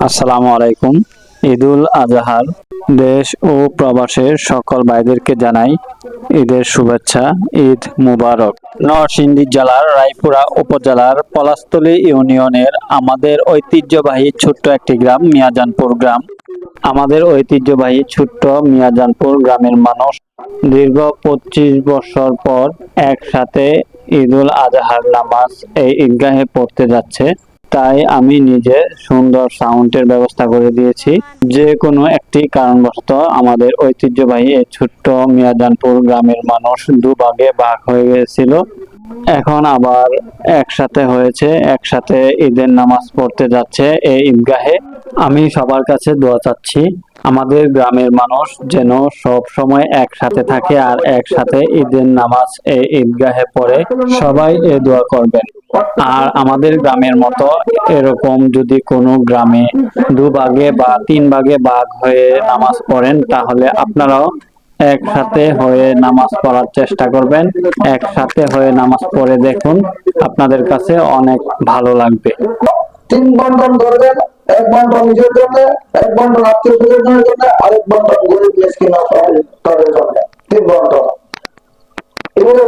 আসসালামু আলাইকুম। ঈদুল আজহার দেশ ও প্রবাসের সকল ভাইদেরকে জানাই ঈদের শুভেচ্ছা, ঈদ মুবারক। নরসিংদী জেলার রায়পুরা উপজেলার পলাশতলী ইউনিয়নের আমাদের ঐতিহ্যবাহী ছোট্ট একটি গ্রাম, মিয়াজানপুর গ্রাম। আমাদের ঐতিহ্যবাহী ছোট্ট মিয়াজানপুর গ্রামের মানুষ দীর্ঘ পঁচিশ বছর পর একসাথে ঈদুল আজহার নামাজ এই ঈদগাহে পড়তে যাচ্ছে। তাই আমি নিজে সুন্দর সাউন্ডের ব্যবস্থা করে দিয়েছি। যে কোনো একটি কারণবশত আমাদের ঐতিহ্যবাহী এই ছোট্ট মিয়াজানপুর গ্রামের মানুষ দুভাগে ভাগ হয়ে গিয়েছিল। এখন আবার একসাথে হয়েছে, একসাথে ঈদের নামাজ পড়তে যাচ্ছে এই ঈদগাহে। আমি সবার কাছে দোয়া চাচ্ছি, আমাদের গ্রামের মানুষ যেন সব সময় একসাথে থাকে আর একসাথে ঈদের নামাজ ঈদগাহে পড়ে সবাই এ দোয়া করবেন। আর আমাদের গ্রামের মতো এরকম যদি কোনো গ্রামে দুভাগে বা তিন ভাগে ভাগ হয়ে নামাজ পড়েন, তাহলে আপনারাও একসাথে হয়ে নামাজ পড়ার চেষ্টা করবেন। একসাথে হয়ে নামাজ পড়ে দেখুন, আপনাদের কাছে অনেক ভালো লাগবে। তিন বন্টন করবেন এক বন্টন নিজের জন্য, এক বন্টন আত্মীয় স্বজনের জন্য আরেক বন্টন গরিব মিসকিন তাদের জন্য। তিন বন্টন এগুলো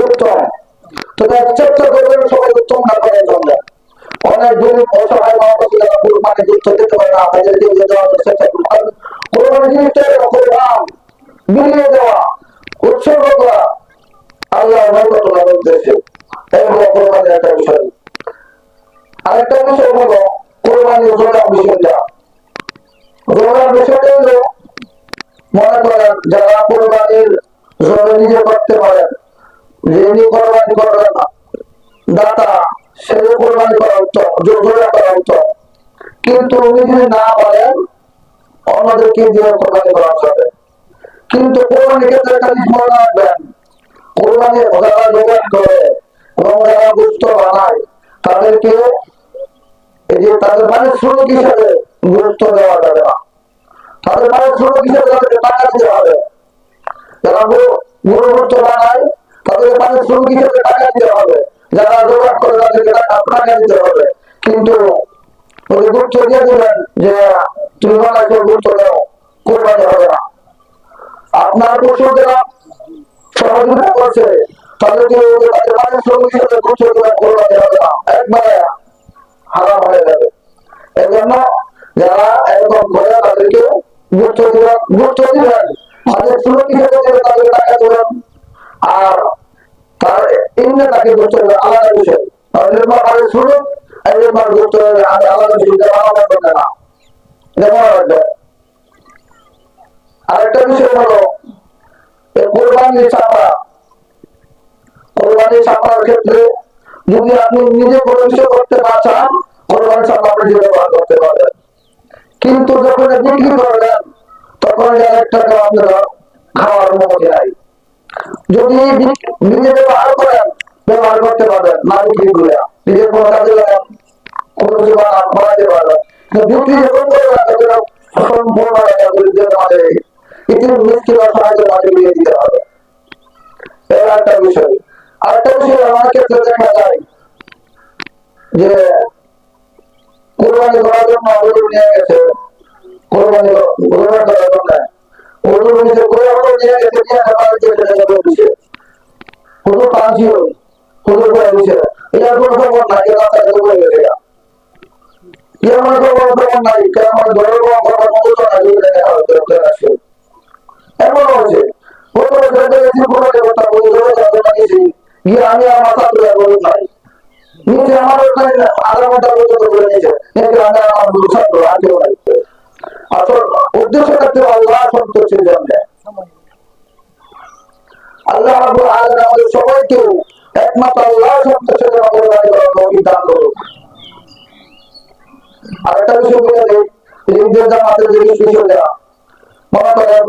উত্তম তো চেষ্টা করবেন সবাই উত্তম না করার জন্য অনেক গরিব অসহায় মানুষ কোরবানি দিতে পারে না চেষ্টা করবেন কোরবানি জিনিসটা এরকম কোরবান বিলিয়ে দেওয়া উৎসর্গ করা আল্লাহ নৈকট্য লাভের উদ্দেশ্যে এগুলো কোরবানির একটা বিষয় আরেকটা বিষয় হলো কোরবানি জোড়ার বিষয়টা। জোড়ার বিষয়টা হলো, মনে করেন যারা কোরবানির জোড়া নিজে করতে পারেন যিনি কোরবানি করবেন দাতা সে কোরবানি করা উত্তম জোড়া করা উত্তম কিন্তু উনি যদি না পারেন, অন্যদেরকে দিয়ে কোরবানি করা যাবে। কিন্তু কোরবানি ক্ষেত্রে একটা জিনিস মনে রাখবেন কোরবানি যারা জোগাড় করে, এবং যারা গুস্ত বানায়, তাদেরকে এই যে তাদের মানে শ্রমিক হিসাবে গুরুত্ব দেওয়া যাবে না। তাদের মানে শ্রমিক হিসাবে তাদেরকে টাকা দিতে হবে। যারা গুরুত্ব বানায় তাদের মানে শ্রমিক হিসাবে টাকা দিতে হবে। যারা জোগাড় করে তাদেরকে টাকা দিতে হবে। কিন্তু ওই গুরুত্ব দিয়ে দেবেন যে, তুমি বানাইছো গুরুত্ব দাও, কোরবানি হবে না। আপনার পশু যারা সহযোগিতা করছে, তাদেরকে তাদের মানে শ্রমিক হিসাবে গুরুত্ব দেবেন, কোরবানি হবে না। একবারে হারাম হয়ে যাবে। এই জন্য যারা এরকম করে তাদেরকে গুরুত্ব দিবেন গুরুত্ব দিবেন। শ্রমিক হিসেবে দেবে তাদের টাকা দেবেন। আর তার এমনি তাকে গুরুত্ব দেবে আলাদা বিষয় তাদের শ্রমিক একবার গুরুত্ব আলাদা বিষয় আলাদা করবে না। আরেকটা বিষয় হলো কোরবানি কোরবানি ক্ষেত্রে যদি আপনি নিজে প্রবেশ করতে না চান কোরবানি চাপা আপনি ব্যবহার করতে পারেন কিন্তু যখন বিক্রি করবেন, তখন এক টাকা আপনারা খাওয়ার অনুমতি নাই। যদি নিজে ব্যবহার করেন, ব্যবহার করতে পারবেন, না বিক্রি করে। নিজের কোনো কাজে লাগান, কোনো কিছু বানাতে পারবেন। বিক্রি যখন করবেন, তখন সম্পূর্ণ টাকা মাঝে ইতিম মিষ্টির অসহায়দের মাঝে দিয়ে দিতে হবে। এর একটা বিষয়। আরেকটা বিষয় আমার ক্ষেত্রে দেখা যে কোরবানি করার জন্য গরু নিয়ে গেছে, কোরবানি কোরবানি করার জন্য। গরু নিয়ে কোরবানি নিয়ে গেছে নিয়ে খাবার দিয়ে সন্তোষের জন্য আল্লাহ আমাদের সবাইকে একমাত্র আল্লাহ সন্তোষের জন্য তৌফিক দান করুন। আরেকটা বিষয় বলে দেই ঈদের জামাতের যে বিষয়টা মনে করেন,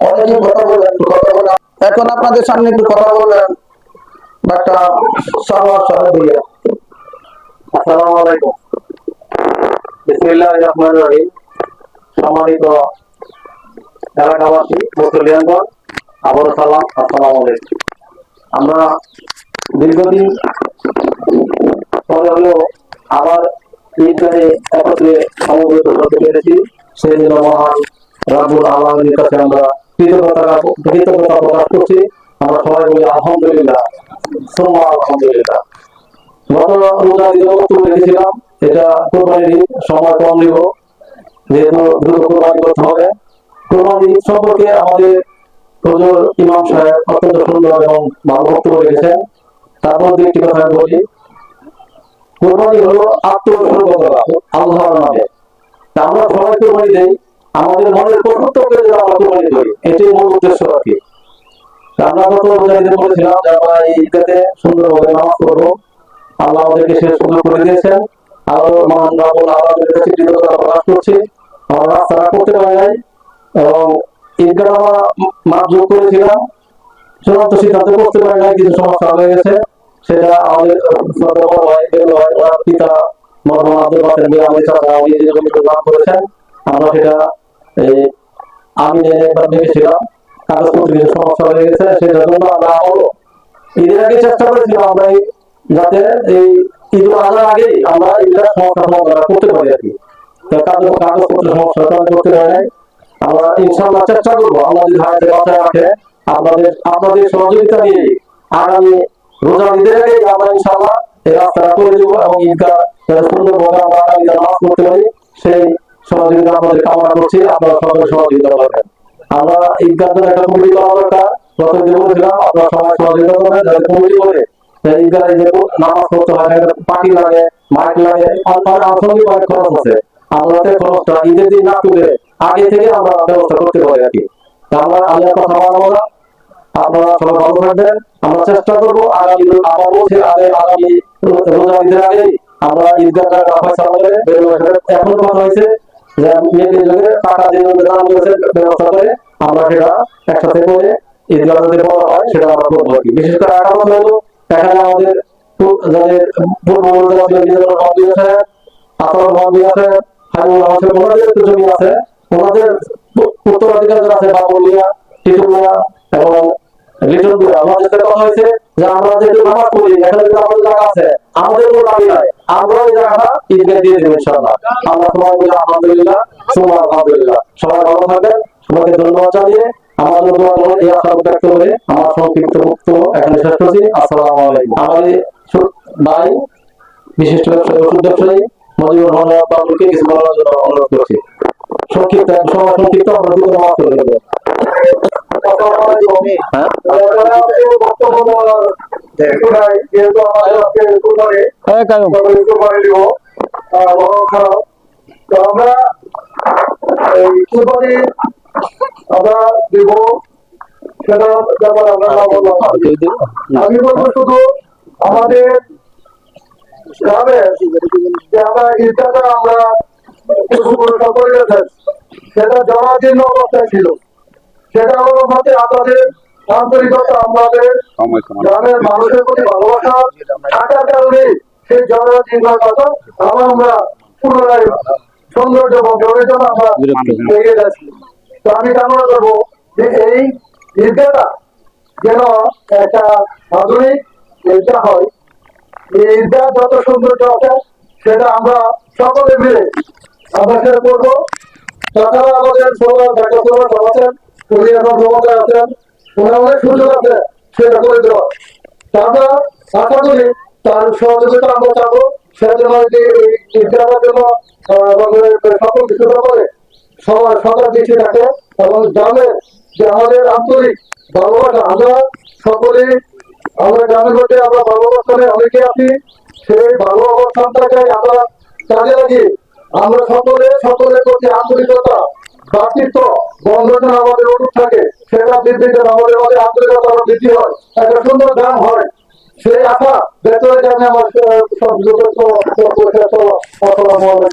অনেকেই কথা বলেন কথা বলেন। এখন আপনাদের সামনে একটু কথা বলবেন একটা সবার সাথে দিয়ে আসসালামু আলাইকুম। বিসমিল্লাহির রহমানির রহিম। সম্মানিত এলাকাবাসী মুসলিয়ানগণ আবার সালাম, আসসালামু আমরা দীর্ঘদিন পরে হলেও আবার ঈদগাহে একত্রে সমবেত হতে পেরেছি। সেই জন্য মহান রাবুল আলমের কাছে আমরা কৃতজ্ঞতা কৃতজ্ঞতা প্রকাশ করছি। আমরা সবাই বলি, আলহামদুলিল্লাহ। সোমা আলহামদুলিল্লাহ। গত রোজা ঈদের বক্তব্য রেখেছিলাম এটা কোরবানির সময় কম নিব। যেহেতু দ্রুত কোরবানি করতে হবে। কোরবানি সম্পর্কে আমাদের হুজুর ইমাম সাহেব অত্যন্ত সুন্দর এবং ভালো বক্তব্য রেখেছেন। তার মধ্যে একটি কথা বলি। কোরবানি হলো আত্মউৎসর্গ আল্লাহর নামে। আমরা সবাই কোরবানি দেই। আমাদের মনের কর্তব্যকে যেন আমরা কোরবানি করি, এটাই মূল উদ্দেশ্য আর আমরা গত রোজা বলেছিলাম যে আমরা এই ঈদগাতে সুন্দরভাবে নামাজ পড়ব আল্লাহ আমাদেরকে সে সুযোগ করে দিয়েছেন। আরও রাবুল আলমের কাছে কৃতজ্ঞতা প্রকাশ করছি। আমরা রাস্তাটা করতে পারি নাই। এবং ঈদগাহ আমরা মাপ যোগ করেছিলাম। চূড়ান্ত সিদ্ধান্ত করতে পারি নাই কিছু সমস্যা হয়ে গেছে। সেটা আমাদের শ্রদ্ধা বড় ভাই বেরো ওনার পিতা মরহম আব্দুল বাসের মেয়ে, আমাদের চাচা উনি যে জমিতে দান করেছেন, আমরা সেটা আমি একবার দেখেছিলাম কাগজপত্র কিছু সমস্যা হয়ে গেছে, সেটার জন্য আমরা আবারও ঈদের আগে চেষ্টা করেছিলাম আমরা যাতে এই ঈদ আসার আগেই আমরা ঈদের সমস্যা সমাধান করতে পারি আর কি। কাগজপত্র সমস্যা করতে পারি আমরা ইনশাআল্লাহ চেষ্টা করব আল্লাহ যদি হায়াতে বাঁচায় রাখে, আপনাদের আপনাদের সহযোগিতা নিয়ে আগামী রোজা ঈদের আগেই আমরা ইনশাআল্লাহ এই রাস্তাটা করে দেবো এবং ঈদগাহ আমরা আগামী দিনে পড়তে পারি, সেই সহযোগিতা আপনাদের কামনা করছি। আপনারা সহযোগিতা করবেন। আমরা ঈদগাহ জন্য একটা কমিটি করা দরকার। গত যে বলেছিলাম আপনারা সবাই সহযোগিতা করবেন। যাতে কমিটি করে ঈদগাহে যে নামাজ পড়তে হয় পাখি লাগে, মাইক লাগে, অনেক আনুষঙ্গিক অনেক খরচ আছে। আমরা খরচটা ঈদের দিন না তুলে আগে থেকে আমরা ব্যবস্থা করতে পারি আর কি। আমরা আল্লাহর কথা মানবো না। আপনারা সবাই ভালো থাকবেন। আমরা চেষ্টা করব আগামী আবার বলছি আগে আগামী রোজা ঈদের আগে আমরা ঈদগাহ ফয়সালা করে বেরোবো। এখন কথা হয়েছে যে মেয়েকে যোগে টাকা যে দান করেছে, ব্যবস্থা করে আমরা সেটা একসাথে করে ঈদগাহ যদি বড় হয় সেটা আমরা করব আর কি। বিশেষ করে কথা হলো, এখানে আমাদের যাদের পূর্ববর্তী আছে নিজেদের আছে। ওনাদের উত্তরাধিকার যারা আছে বাবুলিয়া টিটুলিয়া এবং লিটনপুরা আমাদের সাথে হয়েছে যে আমরা যে নামাজ পড়ি, এখানে যদি আমাদের জায়গা আছে। আমাদের কোনো দাবি নাই। আমরা ওই জায়গাটা ঈদগাহ দিয়ে দেবো আমরা সবাই বলি, আলহামদুলিল্লাহ সুমার আলহামদুলিল্লাহ। সবাই ভালো থাকবেন। সবাইকে ধন্যবাদ জানিয়ে এই আশা ব্যক্ত করে আমার সংক্ষিপ্ত বক্তব্য এখানে শেষ করছি। আসসালামু আলাইকুম। আমাদের ভাই, বিশিষ্ট ব্যবসায়ী, ওষুধ ব্যবসায়ী, মজিবুর রহমান কিছু বলার জন্য অনুরোধ করছি। সংক্ষিপ্ত সময় সংক্ষিপ্ত আমরা দুটো নামাজ করে দেবো হ্যাঁ? হ্যাঁ সকলে আমরা আমরা দিব। সেটা না। আমি বলব শুধু আমাদের গ্রামে আমরা ঈদটা আমরা করে গেছেন সেটা জরাজীর্ণ অবস্থায় ছিল। সেটা হলো মতে আপনাদের আন্তরিকতা আমাদের গ্রামের মানুষের প্রতি ভালোবাসা। থাকার কারণে সেই জনজীবন কথা আবার আমরা পুনরায় সৌন্দর্য বন্ধনের জন্য আমরা এগিয়ে যাচ্ছি। তো আমি কামনা করব যে এই ঈদগাটা যেন একটা আধুনিক ঈদগা হয়। এই ঈদগা যত সৌন্দর্য আছে সেটা আমরা সকলে মিলে আমরা সেটা করব। তাছাড়া আমাদের দেখা সবার আছেন উনি এখন ক্ষমতা আছেন ওনার অনেক সুযোগ আছে সেটা করে দেওয়া তা আমরা আশা করি তার সহযোগিতা আমরা চাবো সেজন্য যে বিদ্যালয়ের জন্য সকল কিছু ব্যাপারে সবার সবার দৃষ্টি থাকে এবং গ্রামের যে আমাদের আন্তরিক ভালোবাসা, আমরা সকলে আমরা গ্রামের মধ্যে আমরা ভালোবাসনে অনেকে আছি, সেই ভালো অবস্থানটাকে আমরা কাজে লাগিয়ে আমরা সকলে সকলের প্রতি আন্তরিকতা ভ্রাতৃত্ব বন্ধন আমাদের অনুরোধ থাকে। সেটা বৃদ্ধি করে আমাদের মধ্যে আন্তরিকতা বৃদ্ধি হয়। একটা সুন্দর গান হয়। সেই আশা ভেতরে জানে আমার সব যথেষ্ট আল্লাহু আকবার।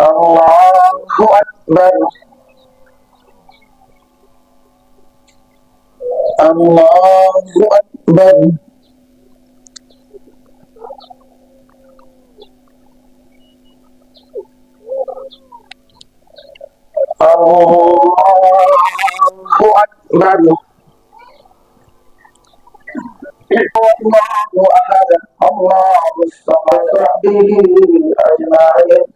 الله أكبر. الله أكبر. الله أكبر. الله أحد. الله الصمد به أجمعين.